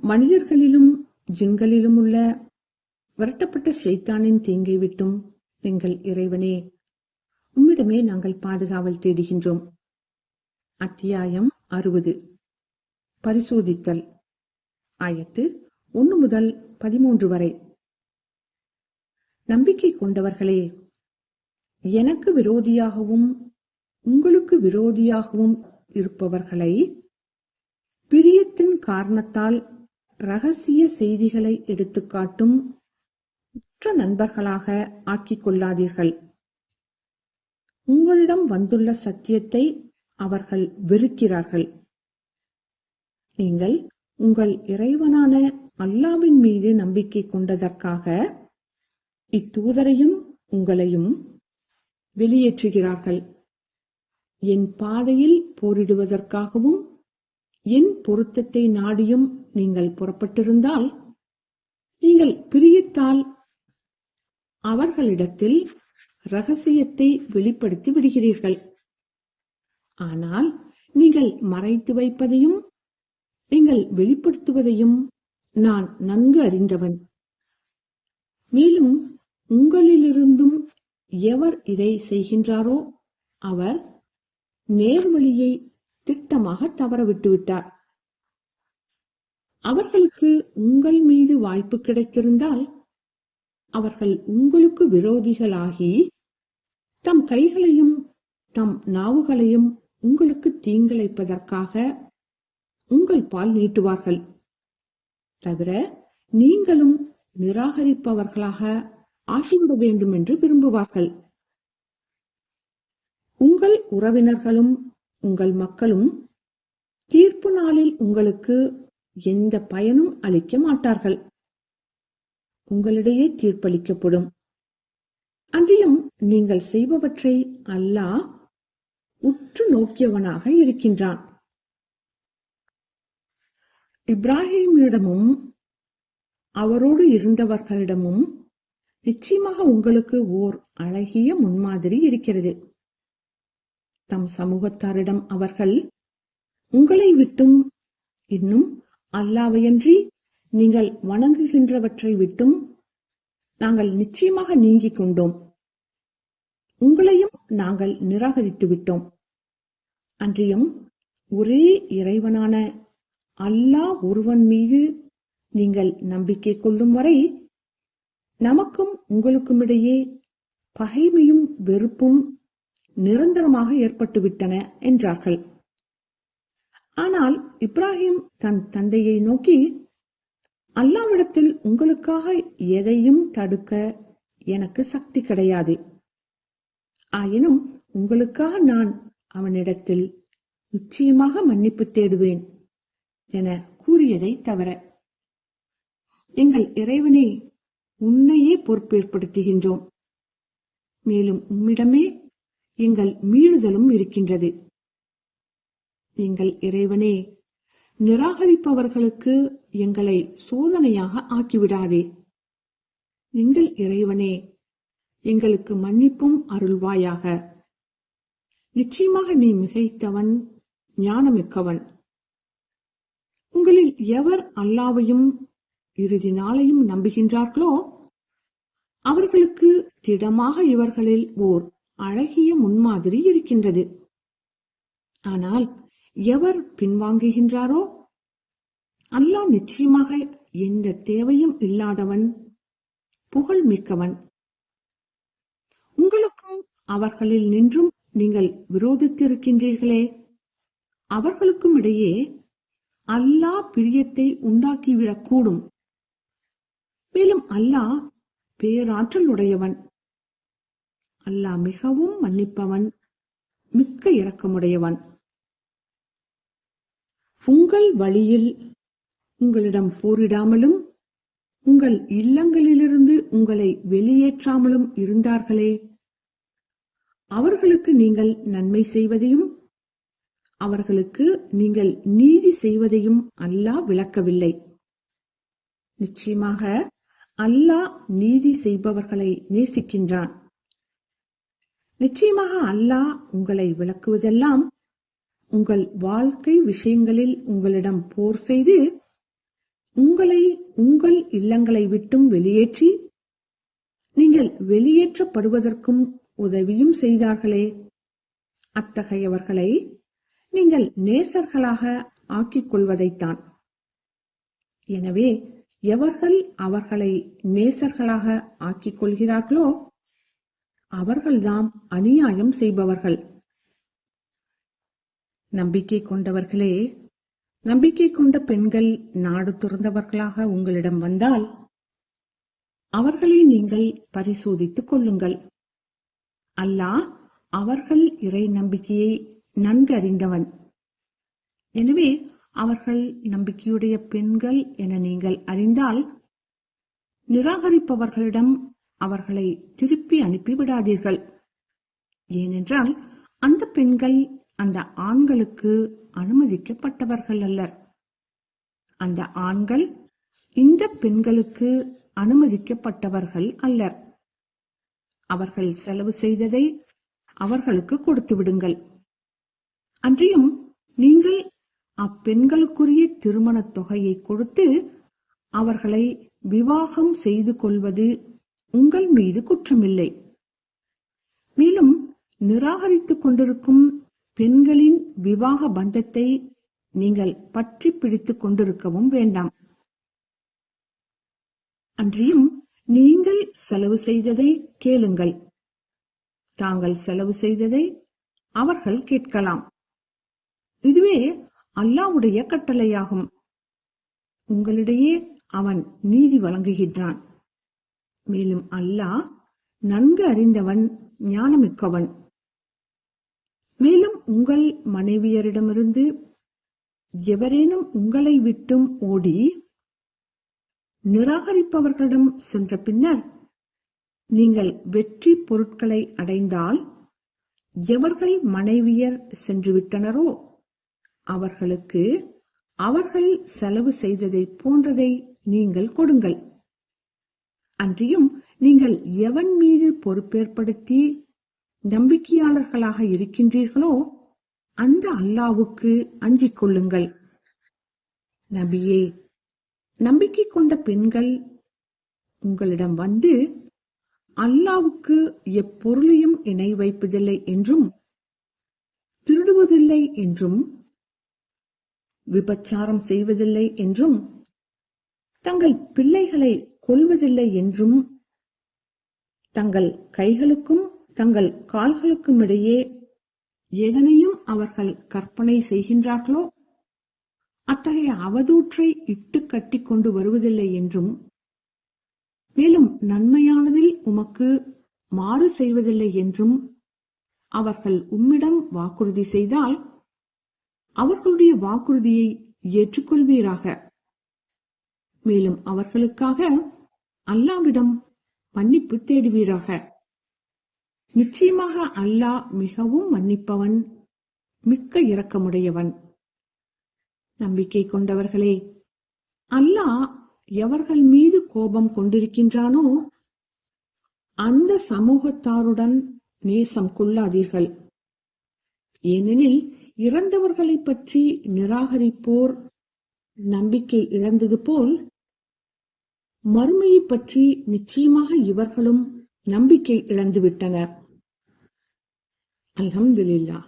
மனிதர்களிலும் ஜின்களிலும் உள்ள விரட்டப்பட்ட ஷைத்தானின் தீங்கை விட்டும் எங்கள் இறைவனே உம்மிடமே நாங்கள் பாதுகாவல் தேடுகின்றோம். அத்தியாயம் அறுபது. பரிசோதித்தல். ஆயத்து ஒன்று முதல் பதிமூன்று வரை. நம்பிக்கை கொண்டவர்களே எனக்கு விரோதியாகவும் உங்களுக்கு விரோதியாகவும் இருப்பவர்களை பிரியத்தின் காரணத்தால் ரகசிய செய்திகளை எடுத்துக்காட்டும் உற்ற நண்பர்களாக ஆக்கிக் கொள்ளாதீர்கள் உங்களிடம் வந்துள்ள சத்தியத்தை அவர்கள் வெறுக்கிறார்கள். நீங்கள் உங்கள் இறைவனான அல்லாவின் மீது நம்பிக்கை கொண்டதற்காக இத்தூதரையும் உங்களையும் வெளியேற்றுகிறார்கள். என் பாதையில் போரிடுவதற்காகவும் என் பொருத்தத்தை நாடியும் நீங்கள் புறப்பட்டிருந்தால் நீங்கள் பிரியத்தால் அவர்களிடத்தில் ரகசியத்தை வெளிப்படுத்தி விடுகிறீர்கள். ஆனால் நீங்கள் மறைத்து வைப்பதையும் நீங்கள் வெளிப்படுத்துவதையும் நான் நன்கு அறிந்தவன். மேலும் உங்களிலிருந்தும் எவர் இதை செய்கின்றாரோ அவர் நேர்வழியை திட்டமாக தவறவிட்டு விட்டார். அவர்களுக்கு உங்கள் மீது வாய்ப்பு கிடைத்திருந்தால் அவர்கள் உங்களுக்கு விரோதிகளாகி தம் கைகளையும் தம் நாவுகளையும் உங்களுக்கு தீங்கிழைப்பதற்காக உங்கள் பால் நீட்டுவார்கள். தவிர நீங்களும் நிராகரிப்பவர்களாக ஆகிவிட வேண்டும் என்று விரும்புவார்கள். உங்கள் உறவினர்களும் உங்கள் மக்களும் தீர்ப்பு நாளில் உங்களுக்கு எந்த பயனும் அளிக்க மாட்டார்கள். உங்களிடையே தீர்ப்பளிக்கப்படும். அன்றிலும் நீங்கள் செய்பவற்றை அல்லாஹ் உற்று நோக்கியவனாக இருக்கின்றான். இப்ராஹிமிடமும் அவரோடு இருந்தவர்களிடமும் நிச்சயமாக உங்களுக்கு ஓர் அழகிய முன்மாதிரி இருக்கிறது. தம் சமூகத்தாரிடம் அவர்கள் உங்களை விட்டும் இன்னும் அல்லாவையன்றி நீங்கள் வணங்குகின்றவற்றை விட்டும் நாங்கள் நிச்சயமாக நீங்கிக் கொண்டோம். உங்களையும் நாங்கள் நிராகரித்து விட்டோம். அன்றியும் ஒரே இறைவனான அல்லாஹ் ஒருவன் மீது நீங்கள் நம்பிக்கை கொள்ளும் வரை நமக்கும் உங்களுக்கும் இடையே பகைமையும் வெறுப்பும் நிரந்தரமாக ஏற்பட்டுவிட்டன என்றார்கள். ஆனால் இப்ராஹிம் தன் தந்தையை நோக்கி அல்லாவிடத்தில் உங்களுக்காக எதையும் தடுக்க எனக்கு சக்தி கிடையாது. ஆயினும் உங்களுக்காக நான் அவனிடத்தில் நிச்சயமாக மன்னிப்பு தேடுவேன் என கூறியதை தவிர எங்கள் இறைவனே உன்னையே பொறுப்பேற்படுத்துகின்றோம். மேலும் உம்மிடமே எங்கள் மீளுதலும் இருக்கின்றது. எங்கள் இறைவனே நிராகரிப்பவர்களுக்கு எங்களை சோதனையாக ஆக்கிவிடாதே. எங்கள் இறைவனே எங்களுக்கு மன்னிப்பும் அருள்வாயாக. நிச்சயமாக நீ மிகைத்தவன் ஞானமிக்கவன். உங்களில் எவர் அல்லாவையும் இறுதி நாளையும் நம்புகின்றார்களோ? அவர்களுக்கு திடமாக இவர்களில் ஓர் அழகிய முன்மாதிரி இருக்கின்றது. ஆனால் எவர் பின்வாங்குகின்றாரோ? அல்லாஹ் நிச்சயமாக எந்த தேவையும் இல்லாதவன் புகழ் மிக்கவன். உங்களுக்கும் அவர்களில் நின்றும் நீங்கள் விரோதித்திருக்கின்றீர்களே. அவர்களுக்கும் இடையே அல்லாஹ் பிரியத்தை உண்டாக்கிவிடக்கூடும். மேலும் அல்லாஹ் பேராற்றல் உடையவன். அல்லாஹ் மிகவும் மன்னிப்பவன் மிக்க இரக்கமுடையவன். உங்கள் வழியில் உங்களிடம் போரிடாமலும் உங்கள் இல்லங்களிலிருந்து உங்களை வெளியேற்றாமலும் இருந்தார்களே அவர்களுக்கு நீங்கள் நன்மை செய்வதையும் அவர்களுக்கு நீங்கள் நீதி செய்வதையும் அல்லாஹ் விளக்கவில்லை. நிச்சயமாக அல்லாஹ் நீதி செய்பவர்களை நேசிக்கின்றான். நிச்சயமாக அல்லாஹ் உங்களை விளக்குவதெல்லாம் உங்கள் வாழ்க்கை விஷயங்களில் உங்களிடம் போர் செய்து உங்களை உங்கள் இல்லங்களை விட்டும் வெளியேற்றி நீங்கள் வெளியேற்றப்படுவதற்கும் உதவியும் செய்தார்களே. அத்தகையவர்களை நீங்கள் நேசர்களாக ஆக்கிக் கொள்வதைத்தான் எனவே எவர்கள் அவர்களை நேசர்களாக ஆக்கிக் கொள்கிறார்களோ அவர்கள்தாம் அநியாயம் செய்பவர்கள். நம்பிக்கை கொண்டவர்களே நம்பிக்கை கொண்ட பெண்கள் நாடு துறந்தவர்களாக உங்களிடம் வந்தால் அவர்களை நீங்கள் பரிசோதித்துக் கொள்ளுங்கள். அல்லாஹ் அவர்கள் இறை நம்பிக்கையை நன்கு அறிந்தவன் எனவே அவர்கள் நம்பிக்கையுடைய பெண்கள் என நீங்கள் அறிந்தால் நிராகரிப்பவர்களிடம் அவர்களை திருப்பி அனுப்பிவிடாதீர்கள். ஏனென்றால் அந்த பெண்கள் அந்த ஆண்களுக்கு அனுமதிக்கப்பட்டவர்கள் அல்லர். அந்த ஆண்கள் இந்த பெண்களுக்கு அனுமதிக்கப்பட்டவர்கள் அல்லர். அவர்கள் செலவு செய்ததை அவர்களுக்கு கொடுத்து விடுங்கள். அன்றியும் நீங்கள் அப்பெண்களுக்குரிய திருமணத் தொகையை கொடுத்து அவர்களை விவாகம் செய்து கொள்வது உங்கள் மீது குற்றமில்லை. மேலும் நிராகரித்துக் கொண்டிருக்கும் பெண்களின் விவாக பந்தத்தை நீங்கள் பற்றி பிடித்துக் கொண்டிருக்கவும் வேண்டாம். அன்றியும் நீங்கள் செலவு செய்ததை கேளுங்கள். தாங்கள் செலவு செய்ததை அவர்கள் கேட்கலாம். இதுவே அல்லாவுடைய கட்டளையாகும். உங்களிடையே அவன் நீதி வழங்குகின்றான். மேலும் அல்லாஹ் நன்கு அறிந்தவன் ஞானமிக்கவன். மேலும் உங்கள் மனைவியரிடமிருந்து எவரேனும் உங்களை விட்டும் ஓடி நிராகரிப்பவர்களிடம் சென்ற பின்னர் நீங்கள் வெற்றி பொருட்களை அடைந்தால் எவர்கள் மனைவியர் சென்று விட்டனரோ அவர்களுக்கு அவர்கள் செலவு செய்ததை போன்றதை நீங்கள் கொடுங்கள். அன்றியும் நீங்கள் எவன் மீது பொறுப்பேற்படுத்தி நம்பிக்கையாளர்களாக இருக்கின்றீர்களோ அந்த அல்லாவுக்கு அஞ்சிக் கொள்ளுங்கள். நபியே நம்பிக்கை கொண்ட பெண்கள் உங்களிடம் வந்து அல்லாவுக்கு எப்பொருளையும் இணை வைப்பதில்லை என்றும் திருடுவதில்லை என்றும் விபச்சாரம் செய்வதில்லை என்றும் தங்கள் பிள்ளைகளை கொல்வதில்லை என்றும் தங்கள் கைகளுக்கும் தங்கள் கால்களுக்கும் இடையே எதனையும் அவர்கள் கற்பனை செய்கின்றார்களோ அத்தகைய அவதூற்றை இட்டு கட்டி கொண்டு வருவதில்லை என்றும் மேலும் நன்மையானதில் உமக்கு மாறு செய்வதில்லை என்றும் அவர்கள் உம்மிடம் வாக்குறுதி செய்தால் அவர்களுடைய வாக்குறுதியை ஏற்றுக்கொள்வீராக. மேலும் அவர்களுக்காக அல்லாவிடம் மன்னிப்பு தேடுவீராக. நிச்சயமாக அல்லாஹ் மிகவும் மன்னிப்பவன் மிக்க இரக்கமுடையவன். நம்பிக்கை கொண்டவர்களே அல்லாஹ் எவர்கள் மீது கோபம் கொண்டிருக்கின்றானோ அந்த சமூகத்தாருடன் நேசம் கொள்ளாதீர்கள். ஏனெனில் இறந்தவர்களைப் பற்றி நிராகரிப்போர் நம்பிக்கை இழந்தது போல் மறுமையைப் பற்றி நிச்சயமாக இவர்களும் நம்பிக்கை இழந்துவிட்டனர். அல்ஹம்துலில்லாஹ்.